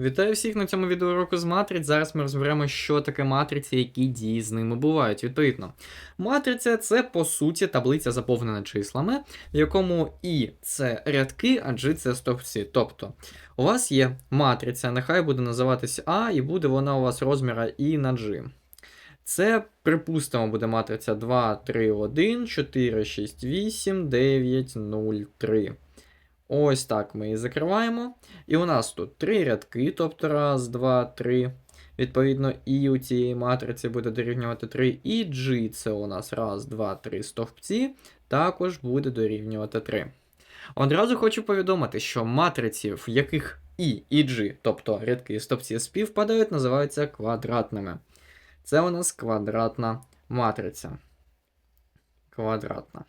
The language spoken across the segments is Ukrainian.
Вітаю всіх на цьому відеоуроку з матриць. Зараз ми розберемо, що таке матриці, які дії з ними бувають. Відповідно, матриця це по суті таблиця заповнена числами, в якому і це рядки, а G це стовпці. Тобто, у вас є матриця, нехай буде називатися А, і буде вона у вас розміра І на G. Це, припустимо, буде матриця 2, 3, 1, 4, 6, 8, 9, 0, 3. Ось так ми її закриваємо. І у нас тут три рядки, тобто раз, два, три. Відповідно, і у цієї матриці буде дорівнювати 3. І G це у нас раз, два, три стовпці, також буде дорівнювати 3. Одразу хочу повідомити, що матриці, в яких І і G, тобто рядки і стовпці співпадають, називаються квадратними. Це у нас квадратна матриця. Квадратна.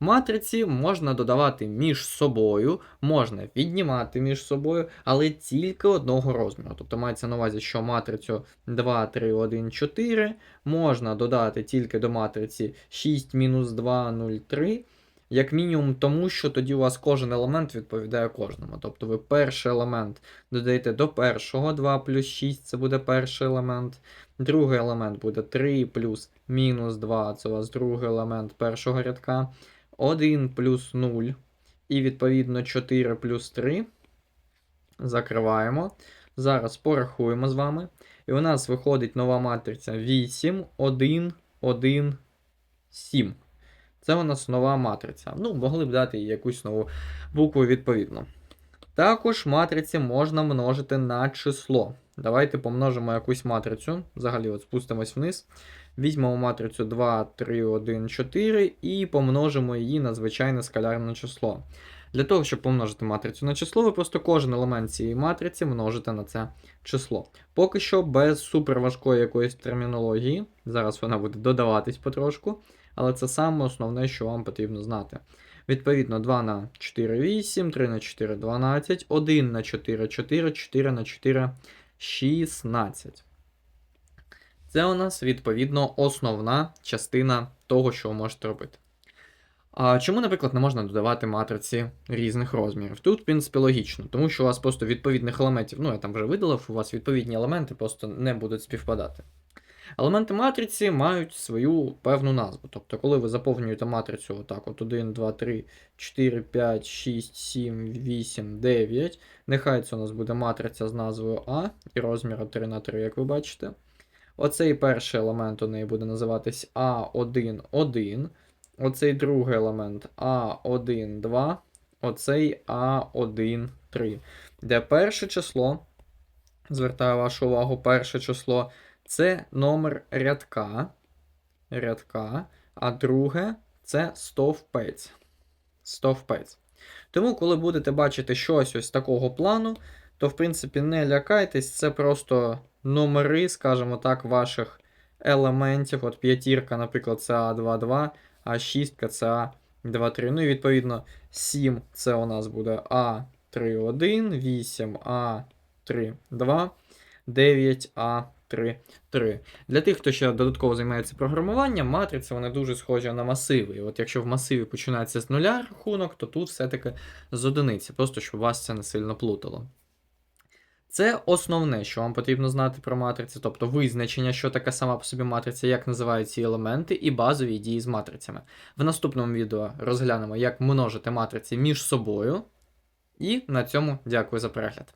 Матриці можна додавати між собою, можна віднімати між собою, але тільки одного розміру. Тобто мається на увазі, що матрицю 2, 3, 1, 4 можна додати тільки до матриці 6, мінус 2, 0, 3. Як мінімум, тому що тоді у вас кожен елемент відповідає кожному. Тобто ви перший елемент додаєте до першого 2 плюс 6, це буде перший елемент. Другий елемент буде 3 плюс мінус 2, це у вас другий елемент першого рядка. 1 плюс 0. І відповідно 4 плюс 3. Закриваємо. Зараз порахуємо з вами. І у нас виходить нова матриця 8, 1, 1, 7. Це у нас нова матриця. Ну, могли б дати якусь нову букву відповідно. Також матриці можна множити на число. Давайте помножимо якусь матрицю. Взагалі, от спустимось вниз. Візьмемо матрицю 2, 3, 1, 4 і помножимо її на звичайне скалярне число. Для того, щоб помножити матрицю на число, ви просто кожен елемент цієї матриці множите на це число. Поки що без суперважкої якоїсь термінології. Зараз вона буде додаватись потрошку, але це саме основне, що вам потрібно знати. Відповідно, 2 на 4 8, 3 на 4 12, 1 на 4 4, 4 на 4 16. Це у нас, відповідно, основна частина того, що ви можете робити. А чому, наприклад, не можна додавати матриці різних розмірів? Тут, в принципі, логічно, тому що у вас просто відповідних елементів, ну я там вже видалив, у вас відповідні елементи просто не будуть співпадати. Елементи матриці мають свою певну назву. Тобто, коли ви заповнюєте матрицю отак, от 1, 2, 3, 4, 5, 6, 7, 8, 9. Нехай це у нас буде матриця з назвою А і розміром 3 на 3, як ви бачите. Оцей перший елемент у неї буде називатись А1, 1. Оцей другий елемент А1, 2. Оцей А1, 3. Де перше число, звертаю вашу увагу, перше число це номер рядка. рядка, А друге це стовпець. Стовпець. Тому, коли будете бачити щось ось такого плану, то, в принципі, не лякайтесь, це просто номери, скажімо так, ваших елементів. От п'ятірка, наприклад, це А22, а шістка це А23. Ну і відповідно 7 це у нас буде А31, 8 А32, 9 А3, 3. Для тих, хто ще додатково займається програмуванням, матриці вони дуже схожі на масиви. І от якщо в масиві починається з нуля рахунок, то тут все-таки з одиниці, просто щоб вас це не сильно плутало. Це основне, що вам потрібно знати про матриці, тобто визначення, що таке сама по собі матриця, як називають ці елементи, і базові дії з матрицями. В наступному відео розглянемо, як множити матриці між собою. І на цьому дякую за перегляд.